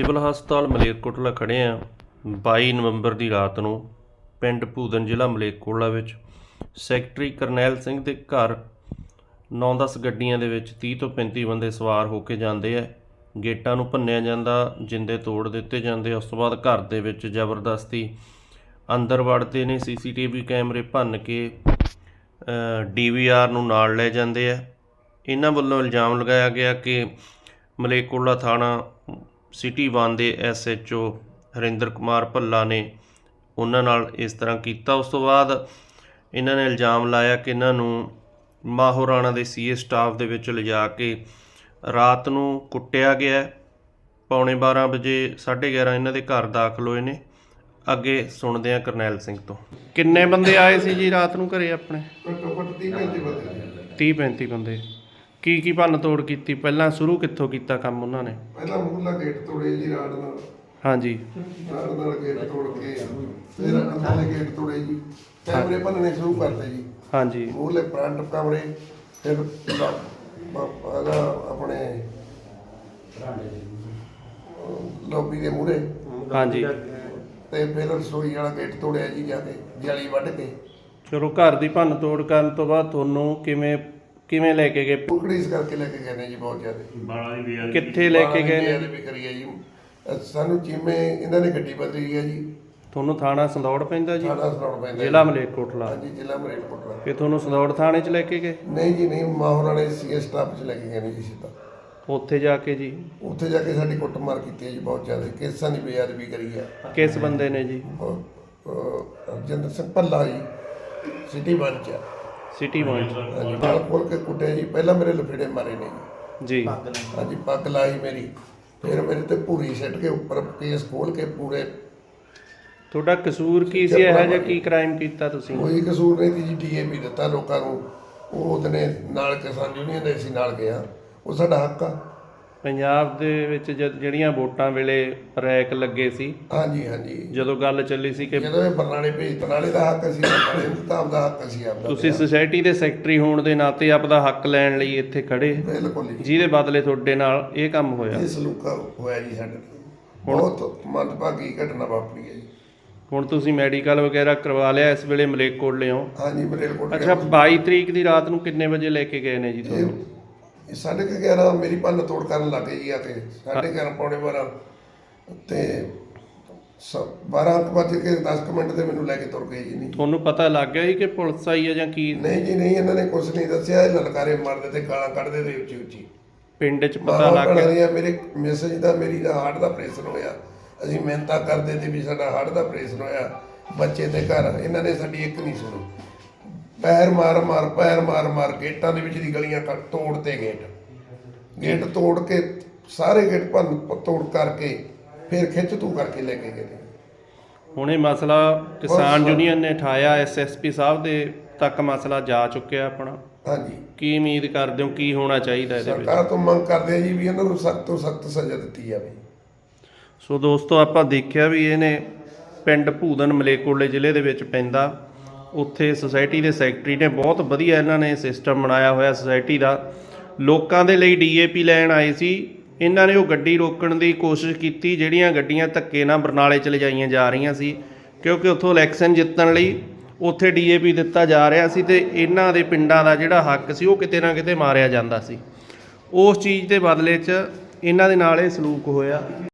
Civil ਹਸਪਤਾਲ ਮਲੇਰਕੋਟਲਾ ਖੜੇ ਆ। 22 ਨਵੰਬਰ ਦੀ ਰਾਤ ਨੂੰ ਪਿੰਡ ਭੂਦਨ ਜ਼ਿਲ੍ਹਾ ਮਲੇਰਕੋਟਲਾ ਵਿੱਚ ਸੈਕਟਰੀ ਕਰਨੈਲ ਸਿੰਘ ਦੇ ਘਰ 9-10 ਗੱਡੀਆਂ ਦੇ ਵਿੱਚ 30 ਤੋਂ 35 ਬੰਦੇ ਸਵਾਰ ਹੋ ਕੇ ਜਾਂਦੇ ਆ। ਗੇਟਾਂ ਨੂੰ ਭੰਨਿਆ ਜਾਂਦਾ, ਜਿੰਦੇ ਤੋੜ ਦਿੱਤੇ ਜਾਂਦੇ ਉਸ ਤੋਂ ਬਾਅਦ ਘਰ ਦੇ ਵਿੱਚ ਜ਼ਬਰਦਸਤੀ ਅੰਦਰ ਵੜਦੇ ਨੇ ਸੀਸੀਟੀਵੀ ਕੈਮਰੇ ਭੰਨ ਕੇ ਡੀਵੀਆਰ ਨੂੰ ਨਾਲ ਲੈ ਜਾਂਦੇ ਆ। ਇਹਨਾਂ ਵੱਲੋਂ ਇਲਜ਼ਾਮ ਲਗਾਇਆ ਗਿਆ ਕਿ ਮਲੇਕੋਲਾ ਥਾਣਾ ਸਿਟੀ 1 ਦੇ ਐਸਐਚਓ ਹਰਿੰਦਰ ਕੁਮਾਰ ਭੱਲਾ ਨੇ ਉਹਨਾਂ ਨਾਲ ਇਸ ਤਰ੍ਹਾਂ ਕੀਤਾ। ਉਸ ਤੋਂ ਬਾਅਦ ਇਹਨਾਂ ਨੇ ਇਲਜ਼ਾਮ ਲਾਇਆ ਕਿ ਇਹਨਾਂ ਨੂੰ ਮਾਹੌਰਾਣਾ ਦੇ ਸੀਏ ਸਟਾਫ ਦੇ ਵਿੱਚ ਲਿਜਾ ਕੇ ਰਾਤ ਨੂੰ ਕੁੱਟਿਆ ਗਿਆ। ਪੌਣੇ 12 ਵਜੇ 11:30 ਇਹਨਾਂ ਦੇ ਘਰ ਦਾਖਲ ਹੋਏ ਨੇ। ਅੱਗੇ ਸੁਣਦੇ ਆ ਕਰਨੈਲ ਸਿੰਘ ਤੋਂ। ਕਿੰਨੇ ਬੰਦੇ ਆਏ ਸੀ ਜੀ ਰਾਤ ਨੂੰ ਘਰੇ ਆਪਣੇ? ਘੱਟੋ ਘੱਟ 30 35 ਬੰਦੇ। 30 35 ਬੰਦੇ। ਕੀ ਕੀ ਭੰਨ ਤੋੜ ਕੀਤੀ? ਪਹਿਲਾਂ ਸ਼ੁਰੂ ਕਿੱਥੋਂ ਕੀਤਾ ਕੰਮ ਉਹਨਾਂ ਨੇ? ਪਹਿਲਾਂ ਮੂਹਰਲਾ ਗੇਟ ਤੋੜੇ ਜੀ ਰਾੜ ਨਾਲ। ਹਾਂਜੀ। ਰਾੜ ਨਾਲ ਗੇਟ ਤੋੜ ਕੇ ਫਿਰ ਅੰਦਰਲੇ ਗੇਟ ਤੋੜੇ ਜੀ। ਕੈਮਰੇ ਭੰਨਣੇ ਸ਼ੁਰੂ ਕਰਤੇ ਜੀ। ਹਾਂਜੀ। ਮੂਹਰਲੇ ਫਰੰਟ ਕਮਰੇ ਫਿਰ ਬ- ਬ- ਇਹਦਾ ਆਪਣੇ ਲੌਬੀ ਦੇ ਮੂਹਰੇ। ਹਾਂਜੀ। ਤੇ ਫਿਰ ਰਸੋਈ ਵਾਲਾ ਗੇਟ ਤੋੜਿਆ ਜੀ ਜਾ ਕੇ ਜਾਲੀ ਵੱਢ ਕੇ। ਚਲੋ ਘਰ ਦੀ ਭੰਨ ਤੋੜ ਕਰਨ ਤੋਂ ਬਾਅਦ ਤੁਹਾਨੂੰ ਕਿਵੇਂ ਕਿਵੇਂ ਲੈ ਕੇ ਗਏ? ਟੁਕੜੀਸ ਕਰਕੇ ਲੈ ਕੇ ਗਏ ਨੇ ਜੀ ਬਹੁਤ ਜ਼ਿਆਦਾ। ਕਿੱਥੇ ਲੈ ਕੇ ਗਏ ਨੇ? ਵੀ ਕਰੀ ਹੈ ਜੀ। ਅਹ ਸਾਨੂੰ ਜਿਵੇਂ ਇਹਨਾਂ ਨੇ ਗੱਡੀ ਬਦਲੀ ਹੈ ਜੀ। ਤੁਹਾਨੂੰ ਥਾਣਾ ਸੰਦੌੜ ਪੈਂਦਾ ਜੀ? ਥਾਣਾ ਸੁਣਾਉਣ ਪੈਂਦਾ ਜ਼ਿਲ੍ਹਾ ਮਲੇਰਕੋਟਲਾ। ਹਾਂਜੀ ਜ਼ਿਲ੍ਹਾ ਮਰੇਟਕੋਟਲਾ ਕਿ ਤੁਹਾਨੂੰ ਸੰਦੌੜ ਥਾਣੇ 'ਚ ਲੈ ਕੇ ਗਏ? ਨਹੀਂ ਜੀ ਨਹੀਂ ਮਾਹੌਰ ਵਾਲੇ ਸੀਐਸ ਸਟਾਫ ਚ ਲੈ ਕੇ ਗਏ ਨੇ ਜੀ ਸਿੱਧਾ। ਉੱਥੇ ਜਾ ਕੇ ਜੀ? ਉੱਥੇ ਜਾ ਕੇ ਸਾਡੀ ਕੁੱਟਮਾਰ ਕੀਤੀ ਹੈ ਜੀ ਬਹੁਤ ਜ਼ਿਆਦਾ। ਕੇਸਾਂ ਦੀ ਬੇਅਦਬੀ ਕਰੀ ਹੈ। ਕਿਸ ਬੰਦੇ ਨੇ ਜੀ? ਰਜਿੰਦਰ ਸਿੰਘ ਭੱਲਾ ਜੀ ਸਿਟੀ ਵਨ ਚ ਆ। ਸਿਟੀ ਪੁਆਇੰਟ ਹਾਂਜੀ ਨਾਲ ਖੋਲ ਕੇ ਕੁੱਟਿਆ ਜੀ। ਪਹਿਲਾਂ ਮੇਰੇ ਲਫੇੜੇ ਮਾਰੇ ਨੇ ਜੀ। ਜੀ। ਹਾਂਜੀ ਪੱਗ ਲਾਈ ਮੇਰੀ। ਫਿਰ ਮੇਰੇ ਤੇ ਪੂਰੀ ਸਿੱਟ ਕੇ ਉੱਪਰ ਕੇਸ ਖੋਲ ਕੇ ਪੂਰੇ ਤੁਹਾਡਾ ਕਸੂਰ ਕੀ ਸੀ? ਇਹੋ ਜਿਹਾ ਕੀ ਕ੍ਰਾਈਮ ਕੀਤਾ ਤੁਸੀਂ? ਕੋਈ ਕਸੂਰ ਨਹੀਂ ਸੀ ਜੀ। ਡੀਏਪੀ ਦਿੱਤਾ ਲੋਕਾਂ ਨੂੰ। ਉਹ ਉਹਦਨੇ ਨਾਲ ਕਿਸਾਨ ਯੂਨੀਅਨ ਦੇ ਸੀ ਨਾਲ ਗਿਆ ਉਹ ਸਾਡਾ ਹੱਕ ਆ। ਪੰਜਾਬ ਦੇ ਵਿੱਚ ਜਦ ਜਿਹੜੀਆਂ ਵੋਟਾਂ ਵੇਲੇ ਰੈਕ ਲੱਗੇ ਸੀ। ਹਾਂਜੀ ਹਾਂਜੀ। ਜਦੋਂ ਗੱਲ ਚੱਲੀ ਸੀ ਕਿ ਜਦੋਂ ਇਹ ਬਰਨਾਲੇ ਭੇਜ ਬਰਨਾਲੇ ਦਾ ਹੱਕ ਨੂੰ ਤਾਂ ਆਪਦਾ ਹੱਕ ਅਸੀਂ ਆਪਦਾ ਤੁਸੀਂ ਸੁਸਾਇਟੀ ਦੇ ਸੈਕਟਰੀ ਹੋਣ ਦੇ ਨਾਤੇ ਆਪਦਾ ਹੱਕ ਲੈਣ ਲਈ ਇੱਥੇ ਖੜੇ। ਬਿਲਕੁਲ ਜੀ। ਜਿਹਦੇ ਬਦਲੇ ਤੁਹਾਡੇ ਨਾਲ ਇਹ ਕੰਮ ਹੋਇਆ। ਇਹ ਸਲੂਕ ਹੋਇਆ ਜੀ ਸਾਡੇ ਬਹੁਤ ਮੰਦਭਾਗੀ ਘਟਨਾ ਵਾਪਰੀ ਹੈ ਜੀ। ਹੁਣ ਤੁਸੀਂ ਮੈਡੀਕਲ ਵਗੈਰਾ ਕਰਵਾ ਲਿਆ ਇਸ ਵੇਲੇ ਮਲੇਕਕੋਟਲੇ ਹੋ। ਹਾਂਜੀ ਮਰੇਲਕੋਟ ਅੱਛਾ 22 ਤਰੀਕ ਦੀ ਰਾਤ ਨੂੰ ਕਿੰਨੇ ਵਜੇ ਲੈ ਕੇ ਗਏ ਨੇ ਜੀ ਤੁਹਾਨੂੰ? ਇਹ ਸਾਢੇ ਕੁ 11 ਮੇਰੀ ਭੰਨ ਤੋੜ ਕਰਨ ਲੱਗੇ ਜੀ ਆ ਕੇ ਸਾਢੇ 11 ਪੌਣੇ 12 ਤੇ 12 ਵਜੇ ਕੇ 10 ਕੁ ਮਿੰਟ ਤੇ ਮੈਨੂੰ ਲੈ ਕੇ ਤੁਰ ਗਏ ਜੀ। ਨਹੀਂ ਤੁਹਾਨੂੰ ਪਤਾ ਲੱਗ ਗਿਆ ਸੀ ਕਿ ਪੁਲਿਸ ਆਈ ਹੈ ਜਾਂ ਕੀ? ਨਹੀਂ ਜੀ ਨਹੀਂ ਇਹਨਾਂ ਨੇ ਕੁਝ ਨਹੀਂ ਦੱਸਿਆ। ਇਹ ਲਲਕਾਰੇ ਮਾਰਦੇ ਤੇ ਗਾਲਾਂ ਕੱਢਦੇ ਤੇ ਉੱਚੀ ਉੱਚੀ। ਪਿੰਡ 'ਚ ਪਤਾ ਲੱਗ ਗਿਆ? ਮੇਰੇ ਮੈਸੇਜ ਦਾ ਮੇਰੀ ਦਾ ਹਾਰਟ ਦਾ ਆਪਰੇਸ਼ਨ ਹੋਇਆ। ਅਸੀਂ ਮਿਹਨਤਾਂ ਕਰਦੇ ਤੇ ਵੀ ਸਾਡਾ ਹਾਰਟ ਦਾ ਆਪਰੇਸ਼ਨ ਹੋਇਆ। ਬੱਚੇ ਦੇ ਘਰ ਇਹਨਾਂ ਨੇ ਸਾਡੀ ਇੱਕ ਨਹੀਂ ਸੁਣੀ। ਪੈਰ ਮਾਰ ਮਾਰ ਪੈਰ ਮਾਰ ਮਾਰ ਗੇਟਾਂ ਦੇ ਵਿੱਚ ਦੀ ਗਲੀਆਂ ਤੋੜ ਤੇ ਗੇਟ। ਗੇਟ ਤੋੜ ਕੇ ਸਾਰੇ ਗੇਟ ਭੰਨ ਤੋੜ ਕਰਕੇ ਫਿਰ ਖਿੱਚ ਤੂ ਕਰਕੇ ਲੈ ਕੇ ਗਏ। ਹੁਣ ਇਹ ਮਸਲਾ ਕਿਸਾਨ ਯੂਨੀਅਨ ਨੇ ਠਾਇਆ ਐਸਐਸਪੀ ਸਾਹਿਬ ਦੇ ਤੱਕ ਮਸਲਾ ਜਾ ਚੁੱਕਿਆ ਆਪਣਾ। ਹਾਂਜੀ। ਕੀ ਉਮੀਦ ਕਰਦੇ ਹੋ ਕੀ ਹੋਣਾ ਚਾਹੀਦਾ ਇਹਦੇ ਵਿੱਚ? ਸਰਕਾਰ ਤੋਂ ਮੰਗ ਕਰਦੇ ਆ ਜੀ ਵੀ ਇਹਨਾਂ ਨੂੰ ਸਖਤ ਤੋਂ ਸਖਤ ਸਜ਼ਾ ਦਿੱਤੀ ਜਾਵੇ। ਸੋ ਦੋਸਤੋ ਆਪਾਂ ਦੇਖਿਆ ਵੀ ਇਹਨੇ ਪਿੰਡ ਭੂਦਨ ਮਲੇਕੋਲੇ ਜ਼ਿਲ੍ਹੇ ਦੇ ਵਿੱਚ ਪੈਂਦਾ। ਉੱਥੇ ਸੁਸਾਇਟੀ ਦੇ ਸੈਕਟਰੀ ਨੇ ਬਹੁਤ ਵਧੀਆ ਇਹਨਾਂ ਨੇ ਸਿਸਟਮ ਬਣਾਇਆ ਹੋਇਆ ਸੁਸਾਇਟੀ ਦਾ। ਲੋਕਾਂ ਦੇ ਲਈ ਡੀਏਪੀ ਲੈਣ ਆਏ ਸੀ। ਇਹਨਾਂ ਨੇ ਉਹ ਗੱਡੀ ਰੋਕਣ ਦੀ ਕੋਸ਼ਿਸ਼ ਕੀਤੀ, ਜਿਹੜੀਆਂ ਗੱਡੀਆਂ ਧੱਕੇ ਨਾਲ ਬਰਨਾਲੇ ਚ ਲਿਜਾਈਆਂ ਜਾ ਰਹੀਆਂ ਸੀ, ਕਿਉਂਕਿ ਉੱਥੋਂ ਇਲੈਕਸ਼ਨ ਜਿੱਤਣ ਲਈ ਉੱਥੇ ਡੀਏਪੀ ਦਿੱਤਾ ਜਾ ਰਿਹਾ ਸੀ ਤੇ ਇਹਨਾਂ ਦੇ ਪਿੰਡਾਂ ਦਾ ਜਿਹੜਾ ਹੱਕ ਸੀ, ਉਹ ਕਿਤੇ ਨਾ ਕਿਤੇ ਮਾਰਿਆ ਜਾਂਦਾ ਸੀ। ਉਸ ਚੀਜ਼ ਦੇ ਬਦਲੇ 'ਚ ਇਹਨਾਂ ਦੇ ਨਾਲ ਇਹ ਸਲੂਕ ਹੋਇਆ।